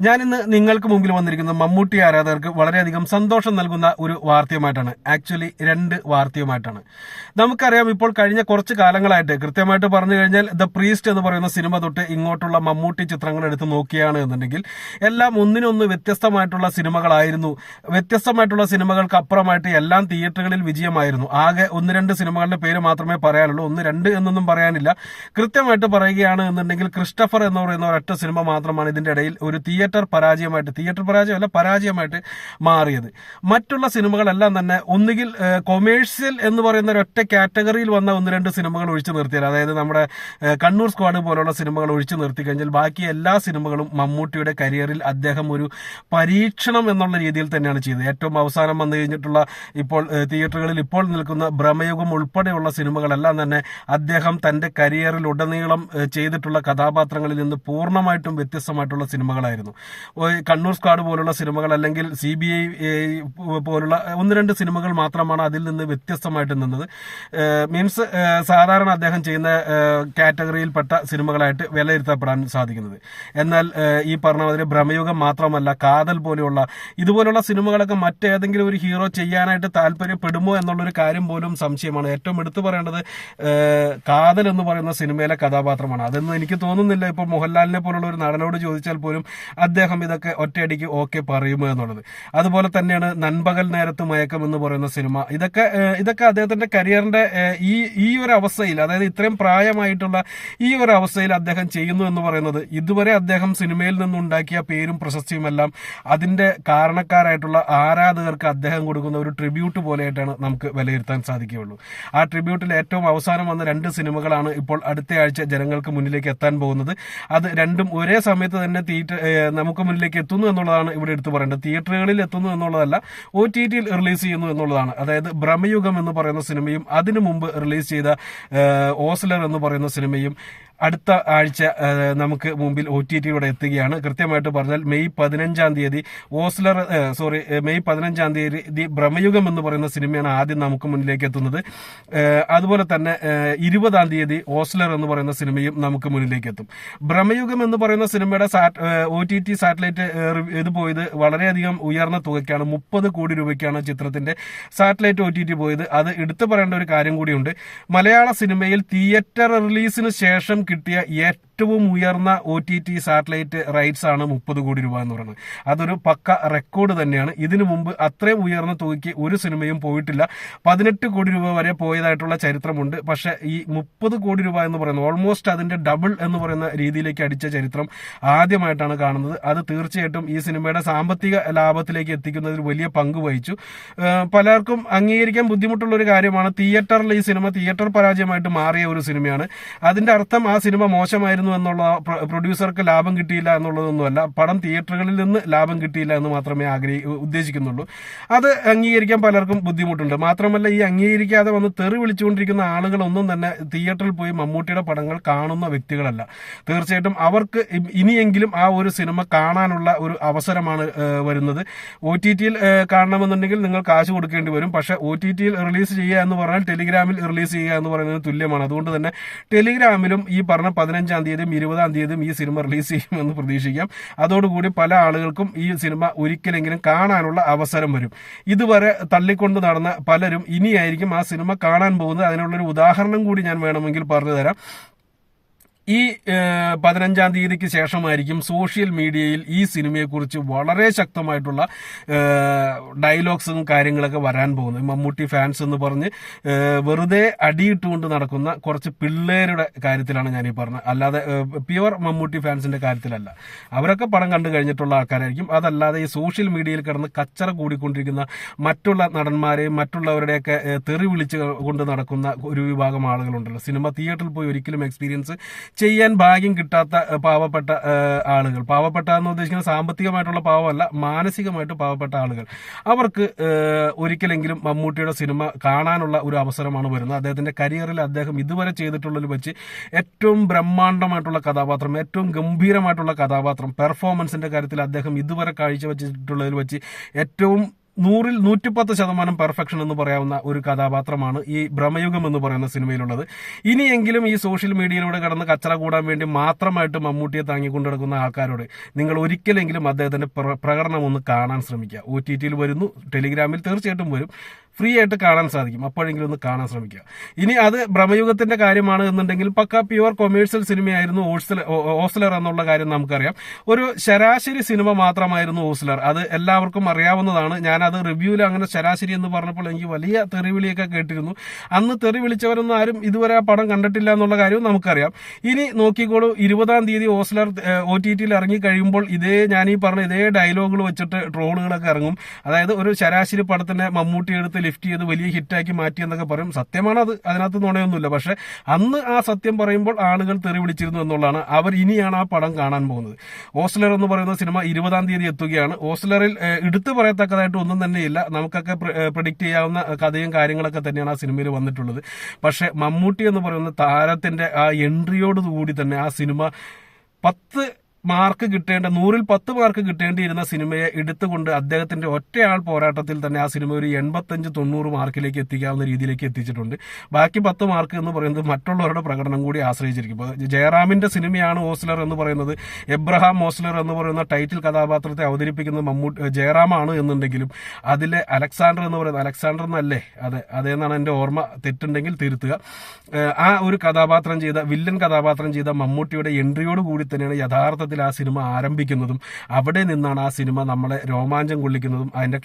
ഞാനിന്ന് നിങ്ങൾക്ക് മുമ്പിൽ വന്നിരിക്കുന്ന മമ്മൂട്ടി ആരാധകർക്ക് വളരെയധികം സന്തോഷം നൽകുന്ന ഒരു വാർത്തയുമായിട്ടാണ്. ആക്ച്വലി രണ്ട് വാർത്തയുമായിട്ടാണ്. നമുക്കറിയാം ഇപ്പോൾ കഴിഞ്ഞ കുറച്ച് കാലങ്ങളായിട്ട് കൃത്യമായിട്ട് പറഞ്ഞു കഴിഞ്ഞാൽ ദ പ്രീസ്റ്റ് എന്ന് പറയുന്ന സിനിമ തൊട്ട് ഇങ്ങോട്ടുള്ള മമ്മൂട്ടി ചിത്രങ്ങൾ എടുത്ത് നോക്കുകയാണ് എന്നുണ്ടെങ്കിൽ എല്ലാം ഒന്നിനൊന്ന് വ്യത്യസ്തമായിട്ടുള്ള സിനിമകളായിരുന്നു. വ്യത്യസ്തമായിട്ടുള്ള സിനിമകൾക്ക് അപ്പുറമായിട്ട് എല്ലാം തിയേറ്ററുകളിൽ വിജയമായിരുന്നു. ആകെ ഒന്ന് രണ്ട് സിനിമകളുടെ പേര് മാത്രമേ പറയാനുള്ളൂ. ഒന്ന് രണ്ട് എന്നൊന്നും പറയാനില്ല. കൃത്യമായിട്ട് പറയുകയാണ് എന്നുണ്ടെങ്കിൽ ക്രിസ്റ്റഫർ എന്ന് പറയുന്ന ഒരൊറ്റ സിനിമ മാത്രമാണ് ഇതിന്റെ ഇടയിൽ. ഒരു തിയേറ്റർ പരാജയമായിട്ട് തിയേറ്റർ പരാജയമല്ല പരാജയമായിട്ട് മാറിയത്. മറ്റുള്ള സിനിമകളെല്ലാം തന്നെ ഒന്നുകിൽ കൊമേഴ്സ്യൽ എന്ന് പറയുന്ന ഒറ്റ കാറ്റഗറിയിൽ വന്ന ഒന്ന് രണ്ട് സിനിമകൾ ഒഴിച്ചു നിർത്തിയാൽ അതായത് നമ്മുടെ കണ്ണൂർ സ്ക്വാഡ് പോലുള്ള സിനിമകൾ ഒഴിച്ചു നിർത്തി കഴിഞ്ഞാൽ ബാക്കി എല്ലാ സിനിമകളും മമ്മൂട്ടിയുടെ കരിയറിൽ അദ്ദേഹം ഒരു പരീക്ഷണം എന്നുള്ള രീതിയിൽ തന്നെയാണ് ചെയ്തത്. ഏറ്റവും അവസാനം വന്നു കഴിഞ്ഞിട്ടുള്ള ഇപ്പോൾ തിയേറ്ററുകളിൽ ഇപ്പോൾ നിൽക്കുന്ന ഭ്രമയുഗം ഉൾപ്പെടെയുള്ള സിനിമകളെല്ലാം തന്നെ അദ്ദേഹം തന്റെ കരിയറിൽ ഉടനീളം ചെയ്തിട്ടുള്ള കഥാപാത്രങ്ങളിൽ നിന്ന് പൂർണമായിട്ടും വ്യത്യസ്തമായിട്ടുള്ള സിനിമകളായിരുന്നു. കണ്ണൂർ സ്ക്വാഡ് പോലുള്ള സിനിമകൾ അല്ലെങ്കിൽ സി ബി ഐ പോലുള്ള ഒന്ന് രണ്ട് സിനിമകൾ മാത്രമാണ് അതിൽ നിന്ന് വ്യത്യസ്തമായിട്ട് നിന്നത്. മീൻസ് സാധാരണ അദ്ദേഹം ചെയ്യുന്ന കാറ്റഗറിയിൽപ്പെട്ട സിനിമകളായിട്ട് വിലയിരുത്തപ്പെടാൻ സാധിക്കുന്നത്. എന്നാൽ ഈ പറഞ്ഞ മാതിരി ഭ്രമയുഗം മാത്രമല്ല കാതൽ പോലെയുള്ള ഇതുപോലുള്ള സിനിമകളൊക്കെ മറ്റേതെങ്കിലും ഒരു ഹീറോ ചെയ്യാനായിട്ട് താല്പര്യപ്പെടുമോ എന്നുള്ളൊരു കാര്യം പോലും സംശയമാണ്. ഏറ്റവും എടുത്തു പറയേണ്ടത് കാതൽ എന്ന് പറയുന്ന സിനിമയിലെ കഥാപാത്രമാണ്. അതെന്ന് എനിക്ക് തോന്നുന്നില്ല. ഇപ്പോൾ മോഹൻലാലിനെ പോലുള്ള ഒരു നടനോട് ചോദിച്ചാൽ പോലും അദ്ദേഹം ഇതൊക്കെ ഒറ്റയടിക്ക് ഓക്കെ പറയുമോ എന്നുള്ളത്. അതുപോലെ തന്നെയാണ് നൻപകൽ നേരത്ത് മയക്കം എന്ന് പറയുന്ന സിനിമ. ഇതൊക്കെ ഇതൊക്കെ അദ്ദേഹത്തിന്റെ കരിയറിന്റെ ഈ ഈ ഒരു അവസ്ഥയിൽ അതായത് ഇത്രയും പ്രായമായിട്ടുള്ള ഈ ഒരു അവസ്ഥയിൽ അദ്ദേഹം ചെയ്യുന്നു എന്ന് പറയുന്നത് ഇതുവരെ അദ്ദേഹം സിനിമയിൽ നിന്നുണ്ടാക്കിയ പേരും പ്രശസ്തിയും എല്ലാം അതിന്റെ കാരണക്കാരായിട്ടുള്ള ആരാധകർക്ക് അദ്ദേഹം കൊടുക്കുന്ന ഒരു ട്രിബ്യൂട്ട് പോലെയായിട്ടാണ് നമുക്ക് വിലയിരുത്താൻ സാധിക്കുകയുള്ളൂ. ആ ട്രിബ്യൂട്ടിൽ ഏറ്റവും അവസാനം വന്ന രണ്ട് സിനിമകളാണ് ഇപ്പോൾ അടുത്ത ആഴ്ച ജനങ്ങൾക്ക് മുന്നിലേക്ക് എത്താൻ പോകുന്നത്. അത് രണ്ടും ഒരേ സമയത്ത് തന്നെ തിയേറ്റർ നമുക്ക് മുന്നിലേക്ക് എത്തുന്നു എന്നുള്ളതാണ് ഇവിടെ എടുത്തു പറയേണ്ടത്. തിയേറ്ററുകളിൽ എത്തുന്നു എന്നുള്ളതല്ല ഒ ടി ടിയിൽ റിലീസ് ചെയ്യുന്നു എന്നുള്ളതാണ്. അതായത് ഭ്രമയുഗം എന്ന് പറയുന്ന സിനിമയും അതിനു മുമ്പ് റിലീസ് ചെയ്ത ഓസ്ലർ എന്ന് പറയുന്ന സിനിമയും അടുത്ത ആഴ്ച നമുക്ക് മുമ്പിൽ ഒ ടി ടിയുടെ എത്തുകയാണ്. കൃത്യമായിട്ട് പറഞ്ഞാൽ മെയ് പതിനഞ്ചാം തീയതി ഓസ്ലർ സോറി മെയ് പതിനഞ്ചാം തീയതി ഭ്രമയുഗം എന്ന് പറയുന്ന സിനിമയാണ് ആദ്യം നമുക്ക് മുന്നിലേക്ക് എത്തുന്നത്. അതുപോലെ തന്നെ ഇരുപതാം തീയതി ഓസ്ലർ എന്ന് പറയുന്ന സിനിമയും നമുക്ക് മുന്നിലേക്ക് എത്തും. ഭ്രമയുഗം എന്ന് പറയുന്ന സിനിമയുടെ ഒ ടി ടി സാറ്റലൈറ്റ് ഇത് പോയത് വളരെയധികം ഉയർന്ന തുകയ്ക്കാണ്. മുപ്പത് കോടി രൂപയ്ക്കാണ് ചിത്രത്തിന്റെ സാറ്റലൈറ്റ് ഒ ടി ടി പോയത്. അത് എടുത്തു പറയേണ്ട ഒരു കാര്യം കൂടിയുണ്ട്. മലയാള സിനിമയിൽ തിയേറ്റർ റിലീസിന് ശേഷം കിട്ടിയ ഏറ്റവും ഉയർന്ന O T T satellite rights ആണ് മുപ്പത് കോടി രൂപ എന്ന് പറയുന്നത്. അതൊരു പക്ക റെക്കോർഡ് തന്നെയാണ്. ഇതിനു മുമ്പ് അത്രയും ഉയർന്ന തുകയ്ക്ക് ഒരു സിനിമയും പോയിട്ടില്ല. പതിനെട്ട് കോടി രൂപ വരെ പോയതായിട്ടുള്ള ചരിത്രമുണ്ട്. പക്ഷേ ഈ മുപ്പത് കോടി രൂപ എന്ന് പറയുന്നത് ഓൾമോസ്റ്റ് അതിന്റെ ഡബിൾ എന്ന് പറയുന്ന രീതിയിലേക്ക് അടിച്ച ചരിത്രം ആദ്യമായിട്ടാണ് കാണുന്നത്. അത് തീർച്ചയായിട്ടും ഈ സിനിമയുടെ സാമ്പത്തിക ലാഭത്തിലേക്ക് എത്തിക്കുന്നതിൽ വലിയ പങ്ക് വഹിച്ചു. പലർക്കും അംഗീകരിക്കാൻ ബുദ്ധിമുട്ടുള്ള ഒരു കാര്യമാണ് തിയേറ്ററിൽ ഈ സിനിമ തിയേറ്റർ പരാജയമായിട്ട് മാറിയ ഒരു സിനിമയാണ്. അതിന്റെ അർത്ഥം ആ സിനിമ മോശമായിരുന്നു എന്നുള്ള പ്ര- പ്രൊഡ്യൂസർക്ക് ലാഭം കിട്ടിയില്ല എന്നുള്ളതൊന്നുമല്ല പടം തിയേറ്ററുകളിൽ നിന്ന് ലാഭം കിട്ടിയില്ല എന്ന് മാത്രമേ ആഗ്രഹി ഉദ്ദേശിക്കുന്നുള്ളൂ. അത് അംഗീകരിക്കാൻ പലർക്കും ബുദ്ധിമുട്ടുണ്ട്. മാത്രമല്ല ഈ അംഗീകരിക്കാതെ വന്ന് തെറി വിളിച്ചുകൊണ്ടിരിക്കുന്ന ആളുകളൊന്നും തന്നെ തിയേറ്ററിൽ പോയി മമ്മൂട്ടിയുടെ പടങ്ങൾ കാണുന്ന വ്യക്തികളല്ല. തീർച്ചയായിട്ടും അവർക്ക് ഇനിയെങ്കിലും ആ ഒരു സിനിമ കാണാനുള്ള ഒരു അവസരമാണ് വരുന്നത്. ഒ ടി ടിയിൽ കാണണമെന്നുണ്ടെങ്കിൽ നിങ്ങൾ കാശ് കൊടുക്കേണ്ടി വരും. പക്ഷെ ഒ ടി ടിയിൽ റിലീസ് ചെയ്യുക എന്ന് പറഞ്ഞാൽ ടെലിഗ്രാമിൽ റിലീസ് ചെയ്യുക എന്ന് പറയുന്നത് തുല്യമാണ്. അതുകൊണ്ട് തന്നെ ടെലിഗ്രാമിലും ഈ പറഞ്ഞ പതിനഞ്ചാം തീയതിയും ഇരുപതാം തീയതിയും ഈ സിനിമ റിലീസ് ചെയ്യുമെന്ന് പ്രതീക്ഷിക്കാം. അതോടുകൂടി പല ആളുകൾക്കും ഈ സിനിമ ഒരിക്കലെങ്കിലും കാണാനുള്ള അവസരം വരും. ഇതുവരെ തള്ളിക്കൊണ്ട് നടന്ന പലരും ഇനിയായിരിക്കും ആ സിനിമ കാണാൻ പോകുന്നത്. അതിനുള്ളൊരു ഉദാഹരണം കൂടി ഞാൻ വേണമെങ്കിൽ പറഞ്ഞു തരാം. ഈ പതിനഞ്ചാം തീയതിക്ക് ശേഷമായിരിക്കും സോഷ്യൽ മീഡിയയിൽ ഈ സിനിമയെക്കുറിച്ച് വളരെ ശക്തമായിട്ടുള്ള ഡയലോഗ്സും കാര്യങ്ങളൊക്കെ വരാൻ പോകുന്നത്. മമ്മൂട്ടി ഫാൻസ് എന്ന് പറഞ്ഞ് വെറുതെ അടിയിട്ടുകൊണ്ട് നടക്കുന്ന കുറച്ച് പിള്ളേരുടെ കാര്യത്തിലാണ് ഞാൻ ഈ പറഞ്ഞത്. അല്ലാതെ പ്യുവർ മമ്മൂട്ടി ഫാൻസിന്റെ കാര്യത്തിലല്ല. അവരൊക്കെ പടം കണ്ടു കഴിഞ്ഞിട്ടുള്ള ആൾക്കാരായിരിക്കും. അതല്ലാതെ ഈ സോഷ്യൽ മീഡിയയിൽ കിടന്ന് കച്ചറ കൂടിക്കൊണ്ടിരിക്കുന്ന മറ്റുള്ള നടന്മാരെയും മറ്റുള്ളവരുടെയൊക്കെ തെറി വിളിച്ച് കൊണ്ട് നടക്കുന്ന ഒരു വിഭാഗം ആളുകളുണ്ടല്ലോ. സിനിമ തിയേറ്ററിൽ പോയി ഒരിക്കലും എക്സ്പീരിയൻസ് ചെയ്യാൻ ഭാഗ്യം കിട്ടാത്ത പാവപ്പെട്ട ആളുകൾ. പാവപ്പെട്ട എന്ന് ഉദ്ദേശിക്കുന്നത് സാമ്പത്തികമായിട്ടുള്ള പാവമല്ല മാനസികമായിട്ട് പാവപ്പെട്ട ആളുകൾ. അവർക്ക് ഒരിക്കലെങ്കിലും മമ്മൂട്ടിയുടെ സിനിമ കാണാനുള്ള ഒരു അവസരമാണ് വരുന്നത്. അദ്ദേഹത്തിന്റെ കരിയറിൽ അദ്ദേഹം ഇതുവരെ ചെയ്തിട്ടുള്ളതിൽ വെച്ച് ഏറ്റവും ബ്രഹ്മാണ്ഡമായിട്ടുള്ള കഥാപാത്രം ഏറ്റവും ഗംഭീരമായിട്ടുള്ള കഥാപാത്രം പെർഫോമൻസിന്റെ കാര്യത്തിൽ അദ്ദേഹം ഇതുവരെ കാഴ്ചവെച്ചിട്ടുള്ളതിൽ വെച്ച് ഏറ്റവും നൂറിൽ നൂറ്റിപ്പത്ത് ശതമാനം പെർഫെക്ഷൻ എന്ന് പറയാവുന്ന ഒരു കഥാപാത്രമാണ് ഈ ഭ്രമയുഗം എന്ന് പറയുന്ന സിനിമയിലുള്ളത്. ഇനിയെങ്കിലും ഈ സോഷ്യൽ മീഡിയയിലൂടെ കടന്ന് കച്ചറ കൂടാൻ വേണ്ടി മാത്രമായിട്ട് മമ്മൂട്ടിയെ താങ്ങിക്കൊണ്ട് നടക്കുന്ന ആൾക്കാരോട് നിങ്ങൾ ഒരിക്കലെങ്കിലും അദ്ദേഹത്തിന്റെ പ്രകടനം ഒന്ന് കാണാൻ ശ്രമിക്കുക. ഒ ടി ടിയിൽ വരുന്നു ടെലിഗ്രാമിൽ തീർച്ചയായിട്ടും വരും. ഫ്രീ ആയിട്ട് കാണാൻ സാധിക്കും. അപ്പോഴെങ്കിലും ഒന്ന് കാണാൻ ശ്രമിക്കുക. ഇനി അത് ഭ്രമയുഗത്തിന്റെ കാര്യമാണ് എന്നുണ്ടെങ്കിൽ പക്ക പ്യുവർ കൊമേഴ്സ്യൽ സിനിമയായിരുന്നു ഓസ്ലർ എന്നുള്ള കാര്യം നമുക്കറിയാം. ഒരു ശരാശരി സിനിമ മാത്രമായിരുന്നു ഓസ്ലർ. അത് എല്ലാവർക്കും അറിയാവുന്നതാണ്. ഞാൻ അത് റിവ്യൂവിൽ അങ്ങനെ ശരാശരി എന്ന് പറഞ്ഞപ്പോൾ എനിക്ക് വലിയ തെറിവിളിയൊക്കെ കേട്ടിരുന്നു. അന്ന് തെറി വിളിച്ചവരൊന്നും ആരും ഇതുവരെ ആ പടം കണ്ടിട്ടില്ല എന്നുള്ള കാര്യവും നമുക്കറിയാം. ഇനി നോക്കിക്കോളൂ ഇരുപതാം തീയതി ഓസ്ലർ ഒ ടി ടിയിൽ ഇറങ്ങി കഴിയുമ്പോൾ ഇതേ ഞാൻ ഈ പറഞ്ഞ ഇതേ ഡയലോഗുകൾ വെച്ചിട്ട് ട്രോളുകളൊക്കെ ഇറങ്ങും. അതായത് ഒരു ശരാശരി പടത്തിന്റെ മമ്മൂട്ടി എടുത്ത് ലിഫ്റ്റ് ചെയ്ത് വലിയ ഹിറ്റാക്കി മാറ്റി എന്നൊക്കെ പറയും. സത്യമാണ് അത്. അതിനകത്ത് നുണയൊന്നുമില്ല. പക്ഷെ അന്ന് ആ സത്യം പറയുമ്പോൾ ആളുകൾ തെറി വിളിച്ചിരുന്നു എന്നുള്ളതാണ്. അവർ ഇനിയാണ് ആ പടം കാണാൻ പോകുന്നത്. ഓസ്ലർ എന്ന് പറയുന്ന സിനിമ ഇരുപതാം തീയതി എത്തുകയാണ്. ഓസ്ലറിൽ എടുത്തു പറയത്തക്കതായിട്ട് ഒന്നും തന്നെയില്ല. നമുക്കൊക്കെ പ്രഡിക്റ്റ് ചെയ്യാവുന്ന കഥയും കാര്യങ്ങളൊക്കെ തന്നെയാണ് ആ സിനിമയിൽ വന്നിട്ടുള്ളത്. പക്ഷെ മമ്മൂട്ടി എന്ന് പറയുന്ന താരത്തിന്റെ ആ എൻട്രിയോട് കൂടി തന്നെ ആ സിനിമ പത്ത് മാർക്ക് കിട്ടേണ്ട നൂറിൽ പത്ത് മാർക്ക് കിട്ടേണ്ടിയിരുന്ന സിനിമയെ എടുത്തുകൊണ്ട് അദ്ദേഹത്തിന്റെ ഒറ്റയാൾ പോരാട്ടത്തിൽ തന്നെ ആ സിനിമ ഒരു എൺപത്തഞ്ച് തൊണ്ണൂറ് മാർക്കിലേക്ക് എത്തിക്കാവുന്ന രീതിയിലേക്ക് എത്തിച്ചിട്ടുണ്ട്. ബാക്കി പത്ത് മാർക്ക് എന്ന് പറയുന്നത് മറ്റുള്ളവരുടെ പ്രകടനം കൂടി ആശ്രയിച്ചിരിക്കും. ഇപ്പോൾ ജയറാമിന്റെ സിനിമയാണ് ഓസ്ലർ എന്ന് പറയുന്നത്. എബ്രഹാം ഓസ്ലർ എന്ന് പറയുന്ന ടൈറ്റിൽ കഥാപാത്രത്തെ അവതരിപ്പിക്കുന്നത് മമ്മൂട്ടി ജയറാമാണ് എന്നുണ്ടെങ്കിലും അതിലെ അലക്സാണ്ടർ എന്ന് പറയുന്നത് അലക്സാണ്ടർ എന്നല്ലേ? അതെ അതേന്നാണ് എന്റെ ഓർമ്മ. തെറ്റുണ്ടെങ്കിൽ തിരുത്തുക. ആ ഒരു കഥാപാത്രം ചെയ്ത വില്ലൻ കഥാപാത്രം ചെയ്ത മമ്മൂട്ടിയുടെ എൻട്രിയോട് കൂടി തന്നെയാണ് യഥാർത്ഥത്തിൽ ആ സിനിമ ആരംഭിക്കുന്നതും അവിടെ നിന്നാണ് ആ സിനിമ നമ്മളെ രോമാഞ്ചം കൊള്ളിക്കുന്നതും അതിന്റെ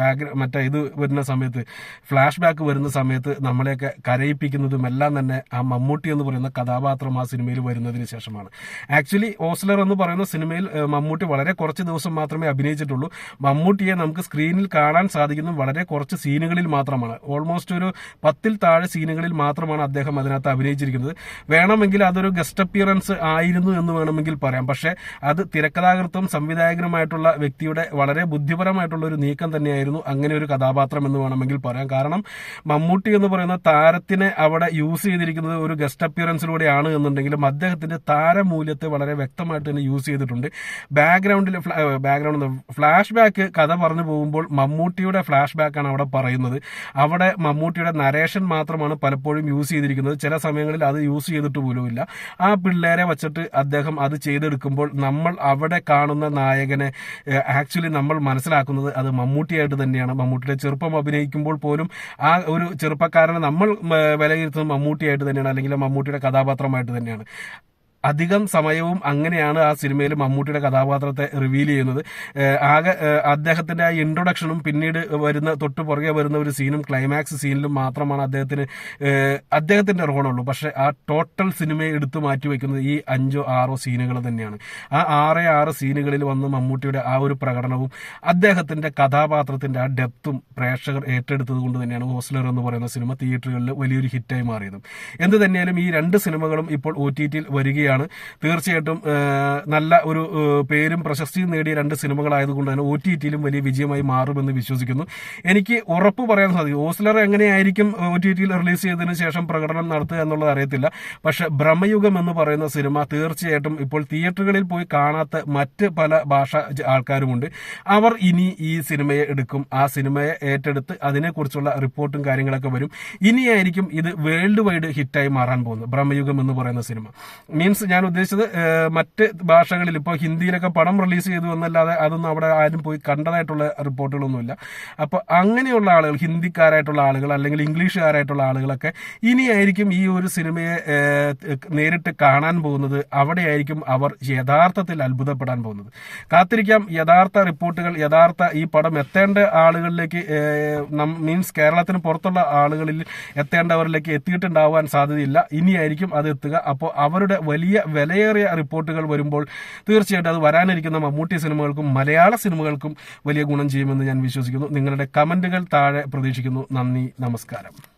ബാക്ക് മറ്റേ ഇത് വരുന്ന സമയത്ത് ഫ്ലാഷ് ബാക്ക് വരുന്ന സമയത്ത് നമ്മളെയൊക്കെ കരയിപ്പിക്കുന്നതും എല്ലാം തന്നെ ആ മമ്മൂട്ടി എന്ന് പറയുന്ന കഥാപാത്രം ആ സിനിമയിൽ വരുന്നതിന് ശേഷമാണ്. ആക്ച്വലി ഓസ്ലർ എന്ന് പറയുന്ന സിനിമയിൽ മമ്മൂട്ടി വളരെ കുറച്ച് ദിവസം മാത്രമേ അഭിനയിച്ചിട്ടുള്ളൂ. മമ്മൂട്ടിയെ നമുക്ക് സ്ക്രീനിൽ കാണാൻ സാധിക്കുന്നത് വളരെ കുറച്ച് സീനുകളിൽ മാത്രമാണ്. ഓൾമോസ്റ്റ് ഒരു പത്തിൽ താഴെ സീനുകളിൽ മാത്രമാണ് അദ്ദേഹം അതിനകത്ത് അഭിനയിച്ചിരിക്കുന്നത്. വേണമെങ്കിൽ അതൊരു ഗസ്റ്റ് അപ്പിയറൻസ് ആയിരുന്നു എന്ന് വേണമെങ്കിൽ പറയാം. പക്ഷേ അത് തിരക്കഥാകൃത്തും സംവിധായകനുമായിട്ടുള്ള വ്യക്തിയുടെ വളരെ ബുദ്ധിപരമായിട്ടുള്ള ഒരു നീക്കം തന്നെയായിരുന്നു അങ്ങനെ ഒരു കഥാപാത്രം എന്ന് വേണമെങ്കിൽ പറയാം. കാരണം മമ്മൂട്ടി എന്ന് പറയുന്ന താരത്തിനെ അവിടെ യൂസ് ചെയ്തിരിക്കുന്നത് ഒരു ഗസ്റ്റ് അപ്പിയറൻസിലൂടെയാണ് എന്നുണ്ടെങ്കിലും അദ്ദേഹത്തിന്റെ താരമൂല്യത്തെ വളരെ വ്യക്തമായിട്ട് തന്നെ യൂസ് ചെയ്തിട്ടുണ്ട്. ബാക്ക്ഗ്രൗണ്ടിൽ ബാക്ക്ഗ്രൗണ്ട് ഫ്ലാഷ് ബാക്ക് കഥ പറഞ്ഞു പോകുമ്പോൾ മമ്മൂട്ടിയുടെ ഫ്ലാഷ് ബാക്കാണ് അവിടെ പറയുന്നത്. അവിടെ മമ്മൂട്ടിയുടെ നരേഷൻ മാത്രമാണ് പലപ്പോഴും യൂസ് ചെയ്തിരിക്കുന്നത്. ചില സമയങ്ങളിൽ അത് യൂസ് ചെയ്തിട്ട് പോലുമില്ല. ആ പിള്ളേരെ വച്ചിട്ട് അദ്ദേഹം അത് ചെയ്തെടുക്കുമ്പോൾ നമ്മൾ അവിടെ കാണുന്ന നായകനെ ആക്ച്വലി നമ്മൾ മനസ്സിലാക്കുന്നത് അത് മമ്മൂട്ടിയായിട്ട് തന്നെയാണ്. മമ്മൂട്ടിയുടെ ചെറുപ്പം അഭിനയിക്കുമ്പോൾ പോലും ആ ഒരു ചെറുപ്പക്കാരനെ നമ്മൾ വിലയിരുത്തുന്നത് മമ്മൂട്ടിയായിട്ട് തന്നെയാണ് അല്ലെങ്കിൽ മമ്മൂട്ടിയുടെ കഥാപാത്രമായിട്ട് തന്നെയാണ്. അധികം സമയവും അങ്ങനെയാണ് ആ സിനിമയിൽ മമ്മൂട്ടിയുടെ കഥാപാത്രത്തെ റിവീൽ ചെയ്യുന്നത്. ആകെ അദ്ദേഹത്തിന്റെ ആ ഇൻട്രൊഡക്ഷനും പിന്നീട് വരുന്ന തൊട്ട് പുറകെ വരുന്ന ഒരു സീനും ക്ലൈമാക്സ് സീനിലും മാത്രമാണ് അദ്ദേഹത്തിന് അദ്ദേഹത്തിന്റെ റോളുള്ളൂ പക്ഷെ ആ ടോട്ടൽ സിനിമയെ എടുത്തു മാറ്റി വെക്കുന്നത് ഈ അഞ്ചോ ആറോ സീനുകൾ തന്നെയാണ്. ആ ആറേ ആറ് സീനുകളിൽ വന്ന് മമ്മൂട്ടിയുടെ ആ ഒരു പ്രകടനവും അദ്ദേഹത്തിന്റെ കഥാപാത്രത്തിന്റെ ആ ഡെപ്തും പ്രേക്ഷകർ ഏറ്റെടുത്തത് കൊണ്ട് തന്നെയാണ് ഹോസ്ലർ എന്ന് പറയുന്ന സിനിമ തിയേറ്ററുകളിൽ വലിയൊരു ഹിറ്റായി മാറിയതും. എന്ത് തന്നെയാലും ഈ രണ്ട് സിനിമകളും ഇപ്പോൾ ഒ ടി ടിയിൽ വരികയാണ്. തീർച്ചയായിട്ടും ഏഹ്, നല്ല ഒരു പേരും പ്രശസ്തിയും നേടിയ രണ്ട് സിനിമകളായതുകൊണ്ട് തന്നെ ഒ ടി ടിയിലും വലിയ വിജയമായി മാറുമെന്ന് വിശ്വസിക്കുന്നു. എനിക്ക് ഉറപ്പ് പറയാൻ സാധിക്കും. ഓസ്ലർ എങ്ങനെയായിരിക്കും ഒ ടി ടിയിൽ റിലീസ് ചെയ്തതിനു ശേഷം പ്രകടനം നടത്തുക എന്നുള്ളത് അറിയത്തില്ല. പക്ഷെ ബ്രഹ്മയുഗം എന്ന് പറയുന്ന സിനിമ തീർച്ചയായിട്ടും ഇപ്പോൾ തിയേറ്ററുകളിൽ പോയി കാണാത്ത മറ്റ് പല ഭാഷ ആൾക്കാരുമുണ്ട്. അവർ ഇനി ഈ സിനിമയെ എടുക്കും. ആ സിനിമയെ ഏറ്റെടുത്ത് അതിനെക്കുറിച്ചുള്ള റിപ്പോർട്ടും കാര്യങ്ങളൊക്കെ വരും. ഇനിയായിരിക്കും ഇത് വേൾഡ് വൈഡ് ഹിറ്റായി മാറാൻ പോകുന്നത്. ബ്രഹ്മയുഗം എന്ന് പറയുന്ന സിനിമ. മീൻസ് ഞാൻ ഉദ്ദേശിച്ചത് മറ്റ് ഭാഷകളിൽ ഇപ്പോൾ ഹിന്ദിയിലൊക്കെ പടം റിലീസ് ചെയ്തു എന്നല്ലാതെ അതൊന്നും അവിടെ ആരും പോയി കണ്ടതായിട്ടുള്ള റിപ്പോർട്ടുകളൊന്നുമില്ല. അപ്പോൾ അങ്ങനെയുള്ള ആളുകൾ ഹിന്ദിക്കാരായിട്ടുള്ള ആളുകൾ അല്ലെങ്കിൽ ഇംഗ്ലീഷുകാരായിട്ടുള്ള ആളുകളൊക്കെ ഇനിയായിരിക്കും ഈ ഒരു സിനിമയെ നേരിട്ട് കാണാൻ പോകുന്നത് അവിടെയായിരിക്കും അവർ യഥാർത്ഥത്തിൽ അത്ഭുതപ്പെടാൻ പോകുന്നത്. കാത്തിരിക്കാം യഥാർത്ഥ റിപ്പോർട്ടുകൾ യഥാർത്ഥ ഈ പടം എത്തേണ്ട ആളുകളിലേക്ക് മീൻസ് കേരളത്തിന് പുറത്തുള്ള ആളുകളിൽ എത്തേണ്ടവരിലേക്ക് എത്തിയിട്ടുണ്ടാവാൻ സാധ്യതയില്ല. ഇനിയായിരിക്കും അത് എത്തുക. അപ്പോൾ അവരുടെ വലിയ വിലയേറിയ റിപ്പോർട്ടുകൾ വരുമ്പോൾ തീർച്ചയായിട്ടും അത് വരാനിരിക്കുന്ന മമ്മൂട്ടി സിനിമകൾക്കും മലയാള സിനിമകൾക്കും വലിയ ഗുണം ചെയ്യുമെന്ന് ഞാൻ വിശ്വസിക്കുന്നു. നിങ്ങളുടെ കമന്റുകൾ താഴെ പ്രതീക്ഷിക്കുന്നു. നന്ദി നമസ്കാരം.